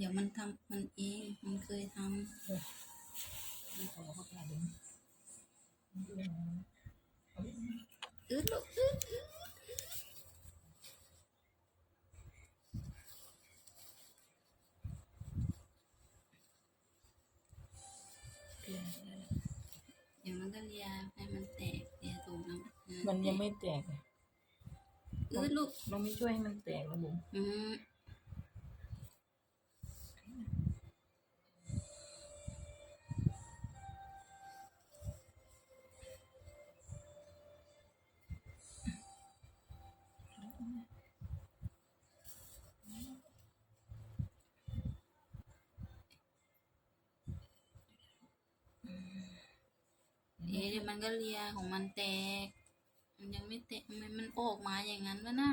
เดี๋ยวมันทำมันเอง มันเคยทไม่ขอเขากล้าดึงำอึดลูกอึดอึดเดี๋ยวมันก็เลียให้มันแตกเลียถูกน้ำมันยังไม่แตกเลยอึดลูก เราไม่ช่วยให้มันแตกแล้วบุ๋มอืม มันก็เลียของมันแตก มันยังไม่แตกทำไมมันออกมาอย่างนั้นวะน่ะ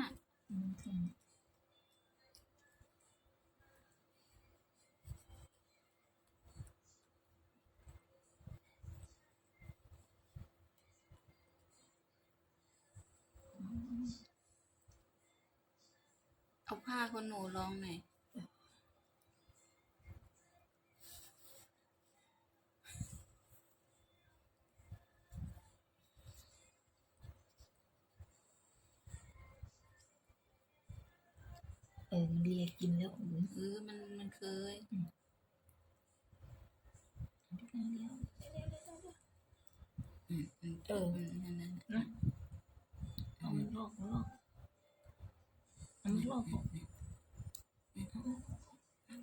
เอาผ้าคนหนูลองหน่อย เออมันเลีย กินแล้วบุ๋มเออมันมันเคยอืมอืมเอออืมนั่นนั่นนะเอามันลอกมันลอกเอามันลอกออก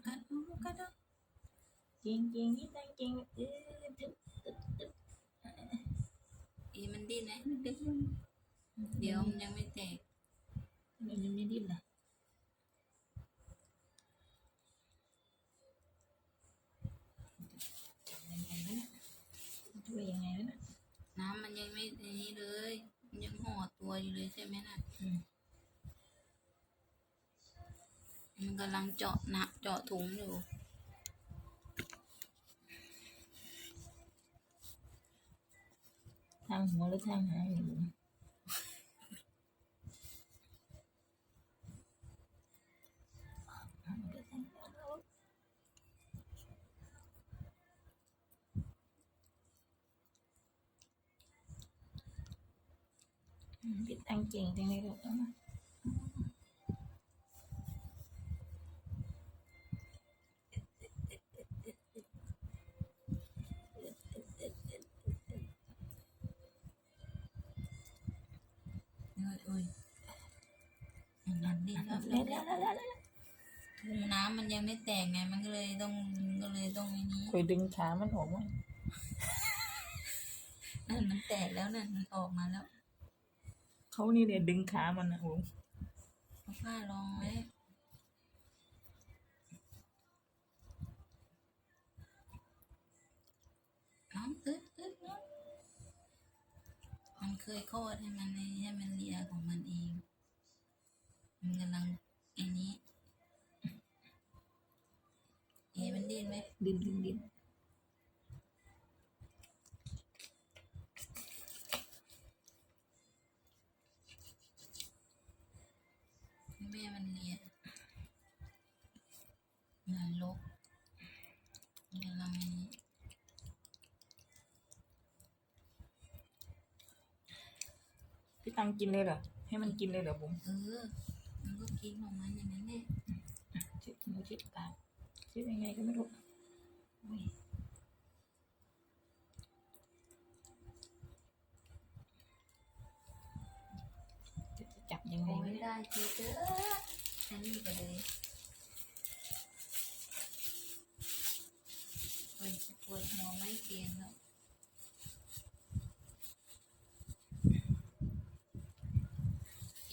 กัดลูกกัดลูกจริงจริงนี่ตั้งจริงเออตึ๊บตึ๊บตึ๊บอีมันดิ้นไหมมันดิ้นเดี๋ยวมันยังไม่แตกมันยังไม่ดิ้นล่ะยังไงวะเนี่ย ช่วยยังไงวะเนี่ยน้ำมันยังไม่อันนี้เลย มันยังห่อตัวอยู่เลยใช่ไหมน่ะอืมมันกำลังเจาะหนักเจาะถุงอยู่ทางหัวหรือทางหางอยู่ บุ๋มอืมพี่ตั้งเก่งจังเลยลูกเอามาโอ้ยโอ้ยอย่างนั้นดิ้นแล้วเร็วเร็วเร็วเร็วเร็วถุงน้ำมันยังไม่แตกไง มันก็เลยต้องก็เลยต้องไอ้นี้คอยดึงขามันออกมานั่นมันแตกแล้วนั่นมันออกมาแล้ว เขานี่เนี่ยดึงขามันนะโอ้เอาผ้ารองไว้น้องอึดอึดน้องมันเคยคลอดให้มันในให้มันเลียของมันเอง มันกำลังไอ้นี้ เอะมันดิ้นไหมดินดินดิน พี่ตังกินเลยเหรอ ให้มันกินเลยเหรอบุ๋มเออ มันก็กินของมันอย่างนั้นแหละเช็ดมือเช็ดตาเช็ดยังไงก็ไม่รู้โอ้ยจะจับยังไงโอ้วะยเนี่ยได้ทีเด้ออันนี้ไปเลยโอ้ยปวดหัวไม่เตียนแล้ว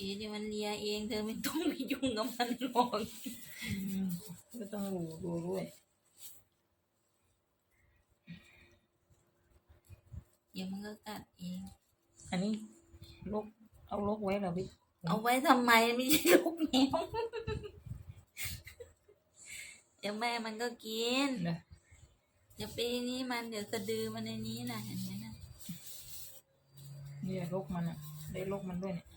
เอ๋เดี๋ยวมันเลียเองเธอไม่ต้องไปยุ่งกับมันหรอกอืมก็ต้องรู้ดูด้วยเดี๋ยวมันก็กัดเอง อันนี้ลกเอาลกไว้เหรอพี่ เอาไว้ทำไมไม่ใช่ลูกแมวเดี๋ยวแม่มันก็กินนะเดี๋ยวปีนี้มันเดี๋ยวสะดือมันในนี้นะเห็นไหมนะเนี่ยลกมันอะได้ลกมันด้วยเนี่ย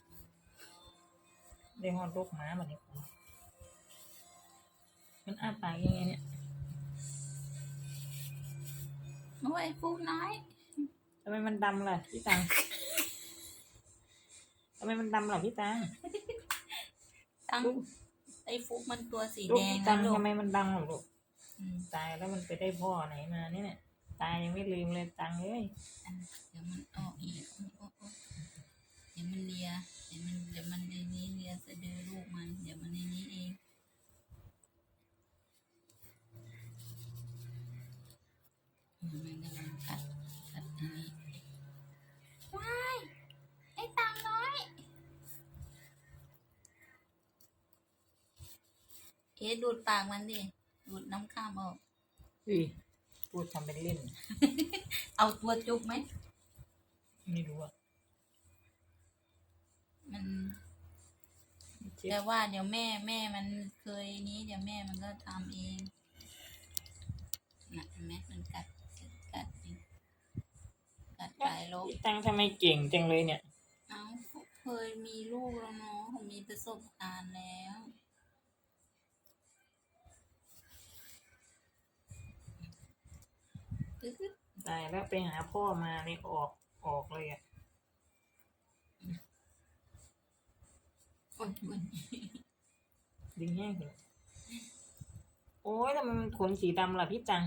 ได้หอดลกหมาแบบนี้มันอ้าปากยังไงเนี่ย โอ้ยฟูน้อยทำไมมันดำล่ะพี่ตังทำไมมันดำล่ะพี่ตังตั้งไอ้ฟุกมันตัวสีลูกแดงพี่ตันะงลูกทำไมมันดำล่ะลูกอืมตายแล้วมันไปได้พ่อไหนมาเนี่ยตายยังไม่ลืมเลยตังเอ้ยเดี๋ยวมันออกอีกโอ้โอ้โอ้เดี๋ยวมันเลียเดี๋ยวมันเดี๋ยวมันในนี้เลียสะดือลูกมัน เดี๋ยวมันในนี้เองอืมมันกำลังกัดกัดอันนี้ว้ายไอ้ตังน้อย เอ๊ะดูดปากมันดิ ดูดน้ำข้ามออกอุ้ยพูดทำเป็นเล่น เอาตัวจุกไหม ไม่รู้อะ มันเจ็บแต่ว่าเดี๋ยวแม่แม่มันเคยนี้ เดี๋ยวแม่มันก็ทำเองน่ะเห็นไหมมันกัดกัดจริงกัดหลายโรคพี่ตังทำไมเก่งจังเลยเนี่ย เอ้าเคยมีลูกแล้วเนาะผมมีประสบการณ์แล้วตึ๊ดตายแล้วไปหาพ่อมาเนี่ยออกออกเลยอะ โอ๊ยโอ๊ยดึงแห้งเลยโอ้ยทำไมมันขนสีดำล่ะพี่ตัง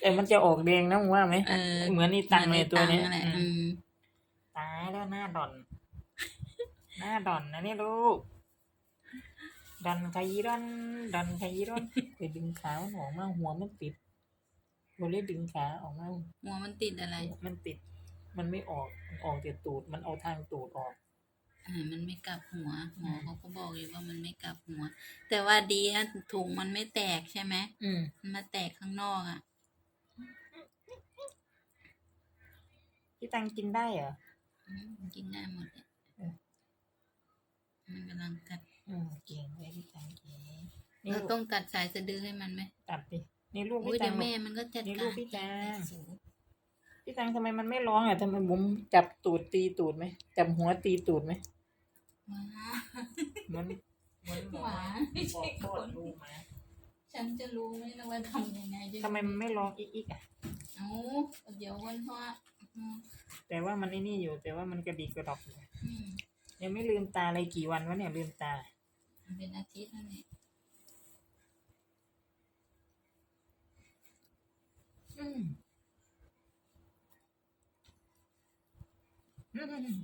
แต่มันจะออกแดงนะมึงว่าไหม เออเหมือนนี่ตังเลยตัวเนี้ยหมือใตังแหละอือืมมตายแล้วหน้าดอน หน้าดอนนะเนี่ยลูกดอนขยี้ดอนดอนขยี้ดอนไปดึงขามันออกมาหัวมันติดเราเรียกดึงขาออกมาหัวมันติดอะไร มันติด มันไม่ออกมันออกแต่ตูด มันเอาทางตูดออกอ่า มันไม่กลับหัวหมอเขาก็บอกอยู่ว่ามันไม่กลับหัว แต่ว่าดีฮะถุงมันไม่แตกใช่ไหมอืมมันมาแตกข้างนอกอะพี่ตังกินได้เหรออืมมันกินได้หมดเลยเออ มันกำลังกัดอืมเก่งเลยพี่ตังเก่งนี่เราลูกต้องตัดสายสะดือให้มันไหมตัดดินี่ลูกอุ้ยพี่ตัเดี๋งยวแม่มันก็จัดนี่การลูกพี่แจงสูงพี่ตังทำไมมันไม่ร้องอะทำไมผมจับตูดตีตูดไหมจับหัวตีตูดไหม ว้าเหมือนเหมือนหมอหวานบอกโทษลูกมาฉันจะรู้ไหมนะว่าทำยังไงจะทำไมมันไม่ร้องอีกอีกอะ เอ้าเดี๋ยววันพ่ออืมแต่ว่ามันไอ้นี่อยู่ แต่ว่ามันกระดิกกระดอกอยู่อืมยังไม่ลืมตาเลยกี่วันวะเนี่ยลืมตา มันเป็นอาทิตย์แล้วเนี่ยอืมอืม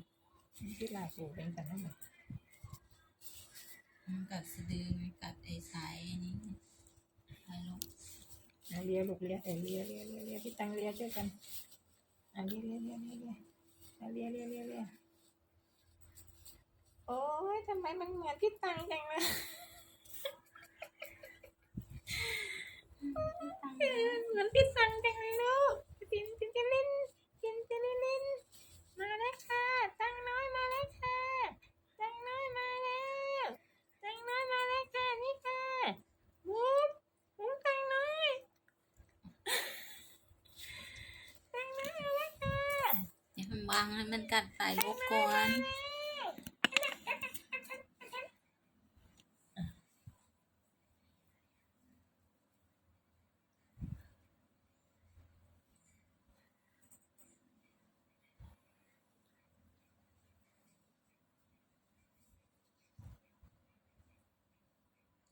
ที่ลาสูเป็นกันนั่นแหละ มันกัดสะดือมันกัดไอ้สายอ้นี้สายลูกเอาเลียลูกเลียเออเลียเลียเลียเลียพี่ตังเลียช่วยกันอะเลียเลียเลียเลียเลียอะเลียเลียเลียเลียโอ้ยทำไมมันเหมือนพี่ตังจังเลย เหมือนพี่ตังจังเลยลูกจินจินจะเล่นจินจะเล่นเล่นมาแล้วค่ะตังน้อยมาแล้วค่ะตังน้อยมาแล้วตังน้อยมาแล้วค่ะนี่ค่ะมุกมุกตังน้อยตังน้อยมาแล้วค่ะ เดี๋ยวมันวาง ให้มันกัดสายลูกก่อน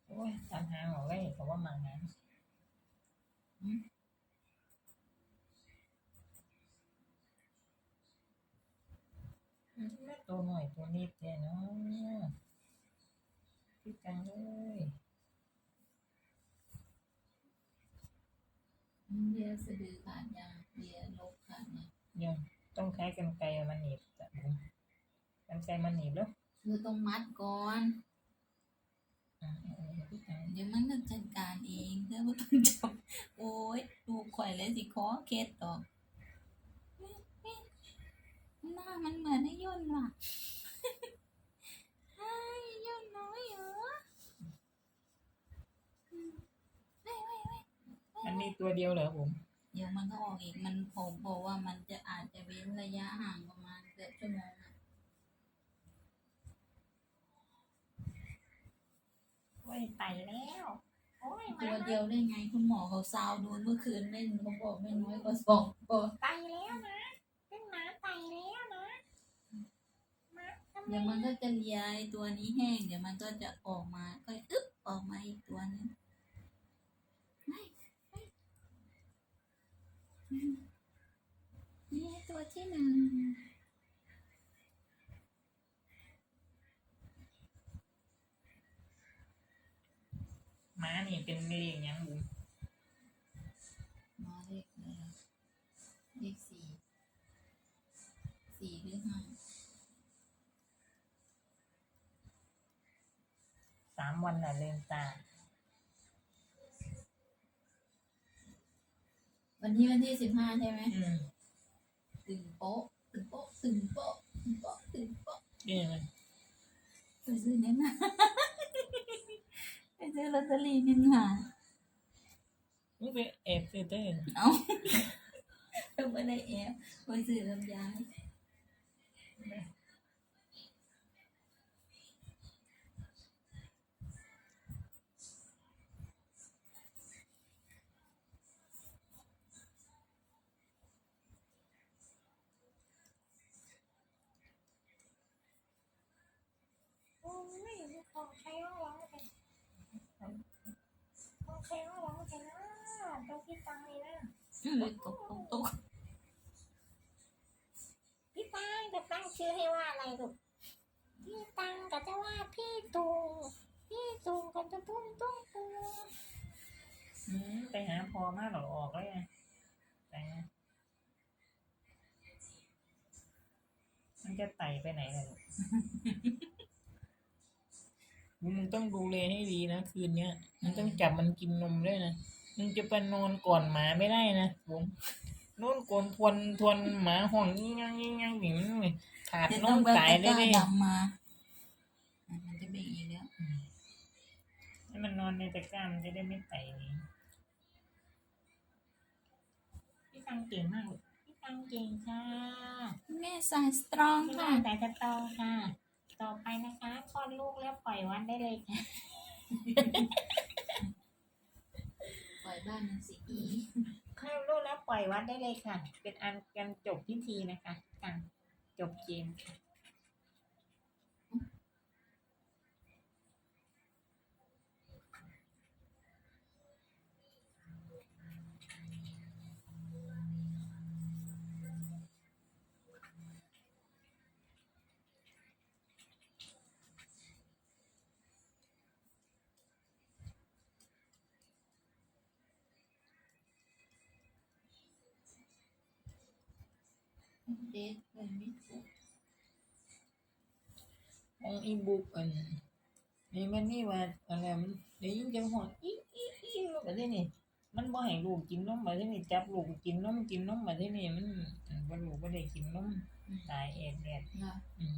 โอ้ยตามหาหมอไว้เขาว่ามางั้นอืมอืม ตัวหน่อยตัวนิดแค่เนาะพี่จังเลยเลียสะดือขาดยังเลียลูกขาดยังยังต้องใช้กันไกรเอามาหนีบจ้ะผมกันไกรมาหนีบแล้วคือต้องมัดก่อนอ่าเอาเอาพี่จังเดี๋ยวมันจะจัดการเองเพื่อว่าต้องจับโอ้ยดูข่อยเลยสิคอเคสต่อหน้ามันเหมือนไอ้ ย่นว่ะไอ้ย่นน้อยเหรออืมเว้ยเว้ยเว้ยมันมีตัวเดียวเหรอผมเดี๋ยวมันก็ออกอีก มันผมบอกว่ามันจะอาจจะเว้นระยะห่างประมาณเกือบชั่วโมงอะโอ้ยยไตแล้ว โอ้ยมาตัวเดียวได้ไง คุณหมอเขาซาวดูเมื่อคืนไม่เขาบอกไม่น้อยกว่าสองตัวไตแล้วนะเป็นหมาไตแล้วนะมาทำไม เดี๋ยวมันก็จะเลียตัวนี้แห้ง เดี๋ยวมันก็จะออกมาก็อึ๊บออกมาอีกตัวนึงไม่ไม่อืมนี่ตัวที่หนึ่งมานี่เป็นเลขหยัง วันน่ะลืมตา วันที่วันที่สิบห้าใช่ไหมอืมตึงโป๊ะตึงโป๊ะตึงโป๊ะตึงโป๊ะตึงโป๊ะนี่มันไปซื้อเนี่ยนะไปซื้อลอตเตอรี่นินหานี่เป็นเอฟฟิเตอร์เอาต้องไปได้แอปไปซื้อลำไยาย โอ้ยของใครว่าร้องกัน ของใครว่าร้องกันนะต้องพี่ตังเลยนะเลยตกตกตกพี่ตังจะตั้งชื่อให้ว่าอะไรลูกพี่ตังก็จะว่าพี่ตูพี่ตูก็จะตุ้งตุ้งตูอืมไปหาพอมาหรอออกแล้วไงไปนะมันจะไต่ไปไหนล่ะลูก มึงต้องดูแลให้ดีนะคืนเนี้ยมันต้องจับมันกินนมด้วยนะมึงจะไปนอนก่อนหมาไม่ได้นะผมนอนก่อนทวนทวนหมาห่องยิ่งยังยิ่งยังอย่างนี้เลยขาดเดี๋ยวน้ต้อองงไปตายตะกได้ร้าเลยดำมาอะมันจะเบ่งอีกแล้วให้มันนอนในตะกร้ามันจะได้ไม่ไต่นี่พี่ตังเก่งมากลูกพี่ตังเก่งค่ะแม่สายสตรองพี่ค่ะตังแต่จะโตค่ะ ต่อไปนะคะคลอดลูกแล้วปล่อยวันได้เลยค่ะ ปล่อยบ้านมันสิอีคลอดลูกแล้วปล่อยวัดได้เลยค่ะ เป็นอันกันจบพิธีนะคะการจบเกมค่ะ เด็ดเลยไม่ถูกของอีบุ๊กอันนี่มันนี่ว่าอะไรมันได้ยินจังหวะอีอีอีแล้วแบบนี้มันบ่ให้ลูกกินนมแบบนี้จับลูกกินนมกินนมแบบนี้มันอันบ่ลูกบ่ได้กินนมตายเอ็ดแดดนะอืม